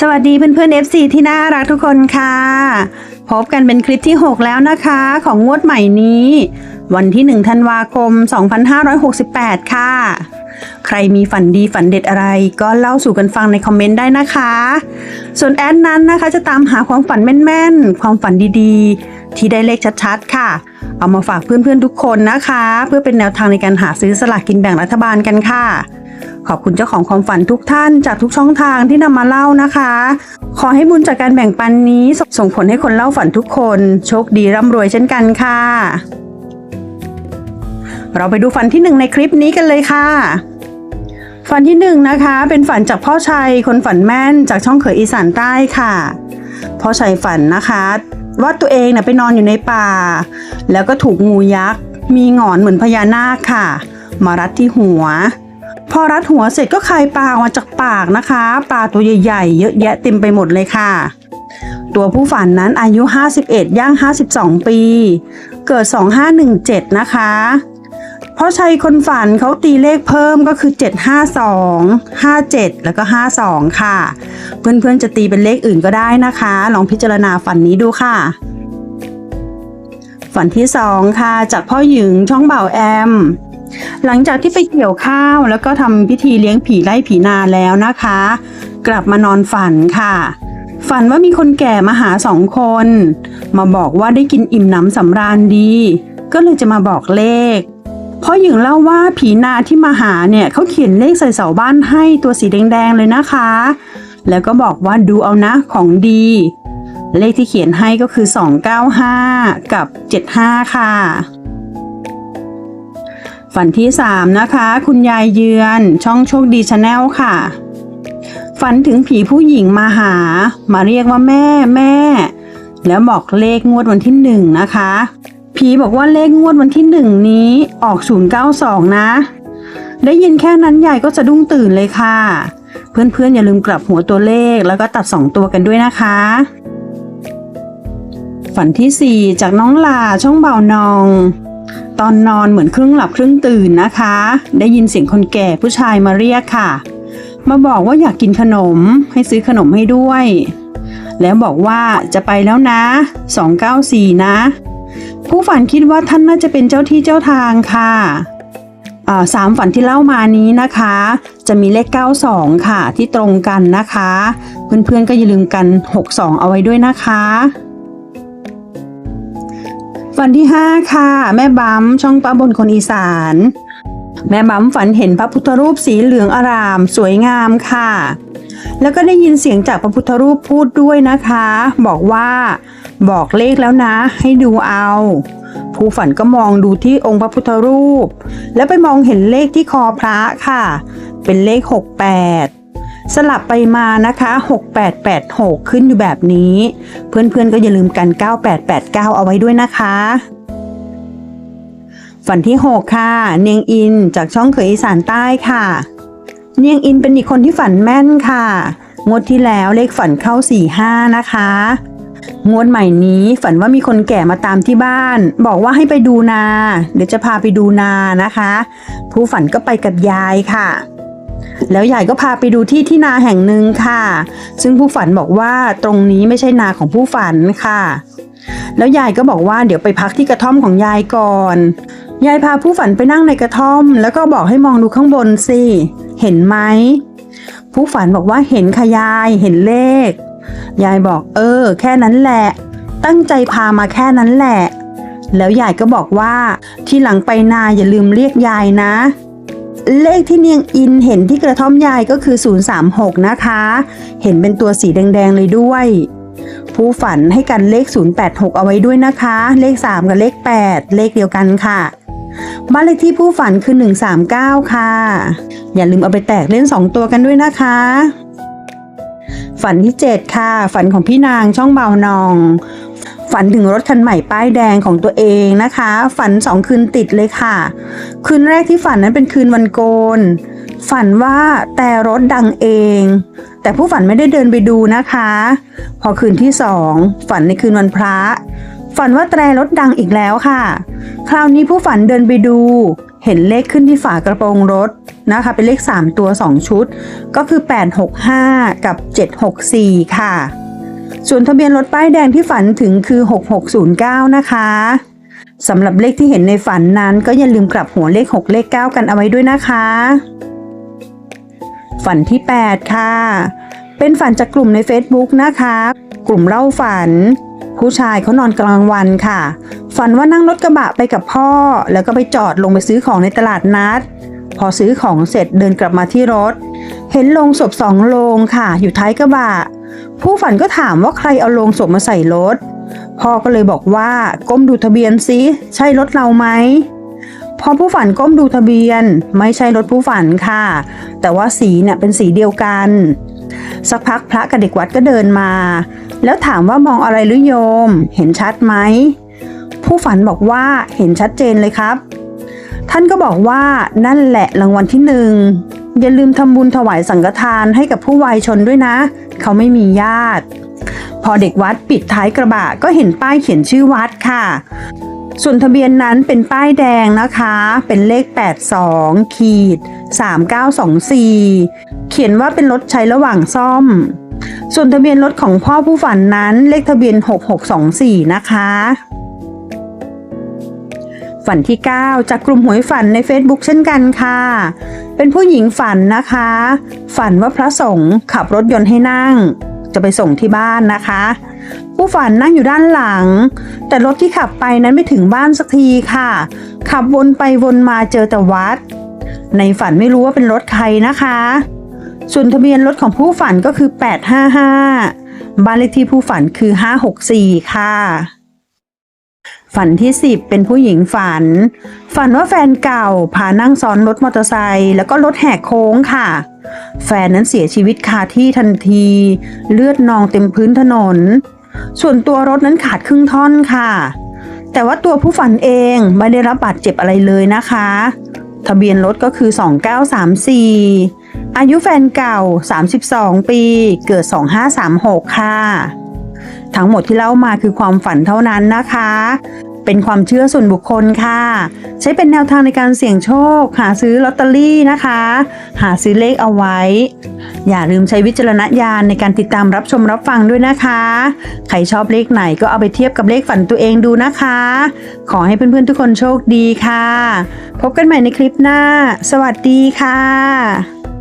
สวัสดีเพื่อนๆ FC ที่น่ารักทุกคนค่ะ พบกันเป็นคลิปที่ 6 แล้วนะคะของงวดใหม่นี้ วันที่ 1 ธันวาคม 2568 ค่ะ ใครมีฝันดีฝันเด็ดอะไร ก็เล่าสู่กันฟังในคอมเมนต์ได้นะคะ ส่วนแอดนั้นนะคะจะตามหาความฝันแม่นๆ ความฝันดีๆ ที่ได้เลขชัดๆ ค่ะ เอามาฝากเพื่อนๆทุกคนนะคะ เพื่อเป็นแนวทางในการหาซื้อสลากกินแบ่งรัฐบาลกันค่ะ ขอบคุณเจ้าของความฝันทุกท่านจากทุกช่องทางที่นำมาเล่านะคะ ขอให้บุญจากการแบ่งปันนี้ส่งผลให้คนเล่าฝันทุกคน โชคดีร่ำรวยเช่นกันค่ะ เราไปดูฝันที่หนึ่งในคลิปนี้กันเลยค่ะฝันที่หนึ่งนะคะเป็นฝันจากพ่อชัยคนฝันแม่นจากช่องเขยอีสานใต้ค่ะ พ่อชัยฝันนะคะว่าตัวเองน่ะไปนอนอยู่ในป่า แล้วก็ถูกงูยักษ์ มีหงอนเหมือนพญานาคค่ะ มารัดที่หัว พอรัดหัวเสร็จก็คายปลาออกมาจากปากนะคะ ปลาตัวใหญ่ๆ เยอะแยะเต็มไปหมดเลยค่ะ ตัวผู้ฝันนั้นอายุ 51 ย่าง 52 ปี เกิด 2517 นะคะ เพราะชัยคนฝันเขาตีเลขเพิ่มก็คือ 752 57 แล้วก็ 52 ค่ะ เพื่อนๆจะตีเป็นเลขอื่นก็ได้นะคะ ลองพิจารณาฝันนี้ดูค่ะฝันที่ 2 ค่ะ จากพ่อหยึงช่องเบ่าแอม หลังจากที่ไปเกี่ยวข้าวแล้วก็ทำพิธีเลี้ยงผีไล่ผีนาแล้วนะคะ กลับมานอนฝันค่ะ ฝันว่ามีคนแก่มาหาสองคน มาบอกว่าได้กินอิ่มหนำสำราญดี ก็เลยจะมาบอกเลขเพ่อหญิงเล่าว่าผีนาที่มาหาเนี่ยเขาเขียนเลขใส่เสาบ้านให้ตัวสีแดงๆเลยนะคะ แล้วก็บอกว่าดูเอานะของดี เลขที่เขียนให้ก็คือ 295 กับ 75 ค่ะ ฝันที่ 3 นะคะ คุณยายเยือนช่องโชคดีชาแนลค่ะ ฝันถึงผีผู้หญิงมาหา มาเรียกว่าแม่แม่ แล้วบอกเลขงวดวันที่ 1 นะคะ ผีบอกว่าเลขงวดวันที่ 1 นี้ออก 092 นะ ได้ยินแค่นั้นยายก็จะดุ้งตื่นเลยค่ะ เพื่อนๆอย่าลืมกลับหัวตัวเลขแล้วก็ตัด 2 ตัวกันด้วยนะคะ ฝันทีสี่4 จากน้องลาช่องเบานอง ตอนนอนเหมือนครึ่งหลับครึ่งตื่นนะคะ ได้ยินเสียงคนแก่ผู้ชายมาเรียกค่ะ มาบอกว่าอยากกินขนมให้ซื้อขนมให้ด้วย แล้วบอกว่าจะไปแล้วนะ 294 นะ ผู้ฝันคิดว่าท่านน่าจะเป็นเจ้าที่เจ้าทางค่ะอ่าสามฝันที่เล่ามานี้นะคะ จะมีเลข 92 ค่ะ ที่ตรงกันนะคะ เพื่อนๆก็อย่าลืมกัน 62 เอาไว้ด้วยนะคะ ฝันที่ 5 ค่ะ แม่บั๊มช่องป้าบนคนอีสาน แม่บั๊มฝันเห็นพระพุทธรูปสีเหลืองอาราม สวยงามค่ะ แล้วก็ได้ยินเสียงจากพระพุทธรูปพูดด้วยนะคะ บอกว่าบอกเลขแล้วนะ ให้ดูเอา ผู้ฝันก็มองดูที่องค์พระพุทธรูป แล้วไปมองเห็นเลขที่คอพระค่ะ เป็นเลข 68 สลับไปมานะคะ 6886 ขึ้นอยู่แบบนี้ เพื่อนๆก็อย่าลืมกัน 9889 เอาไว้ด้วยนะคะ ฝันที่ 6 ค่ะ เนียงอินจากช่องเขยอีสานใต้ค่ะ เนียงอินเป็นอีกคนที่ฝันแม่นค่ะ งวดที่แล้วเลขฝันเข้า 45 นะคะงวดใหม่นี้ฝันว่ามีคนแก่มาตามที่บ้าน บอกว่าให้ไปดูนา เดี๋ยวจะพาไปดูนานะคะ ผู้ฝันก็ไปกับยายค่ะ แล้วยายก็พาไปดูที่ที่นาแห่งหนึ่งค่ะ ซึ่งผู้ฝันบอกว่าตรงนี้ไม่ใช่นาของผู้ฝันค่ะ แล้วยายก็บอกว่าเดี๋ยวไปพักที่กระท่อมของยายก่อน ยายพาผู้ฝันไปนั่งในกระท่อม แล้วก็บอกให้มองดูข้างบนสิ เห็นไหม ผู้ฝันบอกว่าเห็นค่ะยายเห็นเลข ยายบอกเออ แค่นั้นแหละ ตั้งใจพามาแค่นั้นแหละ แล้วยายก็บอกว่าที่หลังไปนาอย่าลืมเรียกยายนะ เลขที่เนียงอินเห็นที่กระท่อมยายก็คือ 036 นะคะ เห็นเป็นตัวสีแดง ๆ เลยด้วย ผู้ฝันให้กันเลข 086 เอาไว้ด้วยนะคะ เลข 3 กับเลข 8 เลขเดียวกันค่ะบ้านเลขที่ผู้ฝันคือ 139 ค่ะ อย่าลืมเอาไปแตกเล่น 2 ตัวกันด้วยนะคะ ฝันที่ 7 ค่ะ ฝันของพี่นางช่องเบานอง ฝันถึงรถคันใหม่ป้ายแดงของตัวเองนะคะ ฝันสองคืนติดเลยค่ะ คืนแรกที่ฝันนั้นเป็นคืนวันโกน ฝันว่าแต่รถดังเอง แต่ผู้ฝันไม่ได้เดินไปดูนะคะ พอคืนที่สองฝันในคืนวันพระ ฝันว่าแตรรถดังอีกแล้วค่ะ คราวนี้ผู้ฝันเดินไปดู เห็นเลขขึ้นที่ฝากระโปรงรถนะคะ เป็นเลข 3 ตัว 2 ชุด ก็คือ 865 กับ 764 ค่ะ ส่วนทะเบียนรถป้ายแดงที่ฝันถึงคือ 6609 นะคะสำหรับเลขที่เห็นในฝันนั้น ก็อย่าลืมกลับหัวเลข 6 เลข 9 กันเอาไว้ด้วยนะคะ ฝันที่ 8 ค่ะ เป็นฝันจากกลุ่มใน Facebook นะคะ กลุ่มเล่าฝัน ผู้ชายเขานอนกลางวันค่ะ ฝันว่านั่งรถกระบะไปกับพ่อ แล้วก็ไปจอดลงไปซื้อของในตลาดนัด พอซื้อของเสร็จเดินกลับมาที่รถ เห็นโลงศพสองโลงค่ะ อยู่ท้ายกระบะ ผู้ฝันก็ถามว่าใครเอาโลงศพมาใส่รถ พ่อก็เลยบอกว่าก้มดูทะเบียนซิใช่รถเราไหมพอผู้ฝันก้มดูทะเบียน ไม่ใช่รถผู้ฝันค่ะ แต่ว่าสีเนี่ยเป็นสีเดียวกัน สักพักพระกับเด็กวัดก็เดินมา แล้วถามว่ามองอะไรหรือโยม เห็นชัดไหมผู้ฝันบอกว่าเห็นชัดเจนเลยครับ ท่านก็บอกว่านั่นแหละรางวัลที่หนึ่ง อย่าลืมทำบุญถวายสังฆทานให้กับผู้วายชนด้วยนะ เขาไม่มีญาติ พอเด็กวัดปิดท้ายกระบะก็เห็นป้ายเขียนชื่อวัดค่ะ ส่วนทะเบียนนั้นเป็นป้ายแดงนะคะ เป็นเลข 82 ขีด 3924 เขียนว่าเป็นรถใช้ระหว่างซ่อม ส่วนทะเบียนรถของพ่อผู้ฝันนั้นเลขทะเบียน 6624 นะคะ ฝันที่ 9 จากกลุ่มหวยฝันใน Facebook เช่นกันค่ะ เป็นผู้หญิงฝันนะคะ ฝันว่าพระสงฆ์ขับรถยนต์ให้นั่ง จะไปส่งที่บ้านนะคะ ผู้ฝันนั่งอยู่ด้านหลัง แต่รถที่ขับไปนั้นไม่ถึงบ้านสักทีค่ะ ขับวนไปวนมาเจอแต่วัด ในฝันไม่รู้ว่าเป็นรถใครนะคะ ส่วนทะเบียนรถของผู้ฝันก็คือ 855 บ้านเลขที่ผู้ฝันคือ 564 ค่ะ ฝันที่ 10 เป็นผู้หญิงฝัน ฝันว่าแฟนเก่าพานั่งซ้อนรถมอเตอร์ไซค์แล้วก็รถแหกโค้งค่ะ แฟนนั้นเสียชีวิตคาที่ทันที เลือดนองเต็มพื้นถนน ส่วนตัวรถนั้นขาดครึ่งท่อนค่ะ แต่ว่าตัวผู้ฝันเองไม่ได้รับบาดเจ็บอะไรเลยนะคะ ทะเบียนรถก็คือ 2934 อายุแฟนเก่า 32 ปี เกิด 2536 ค่ะทั้งหมดที่เล่ามาคือความฝันเท่านั้นนะคะ เป็นความเชื่อส่วนบุคคลค่ะ ใช้เป็นแนวทางในการเสี่ยงโชค หาซื้อลอตเตอรี่นะคะ หาซื้อเลขเอาไว้ อย่าลืมใช้วิจารณญาณในการติดตามรับชมรับฟังด้วยนะคะ ใครชอบเลขไหนก็เอาไปเทียบกับเลขฝันตัวเองดูนะคะ ขอให้เพื่อนๆทุกคนโชคดีค่ะ พบกันใหม่ในคลิปหน้า สวัสดีค่ะ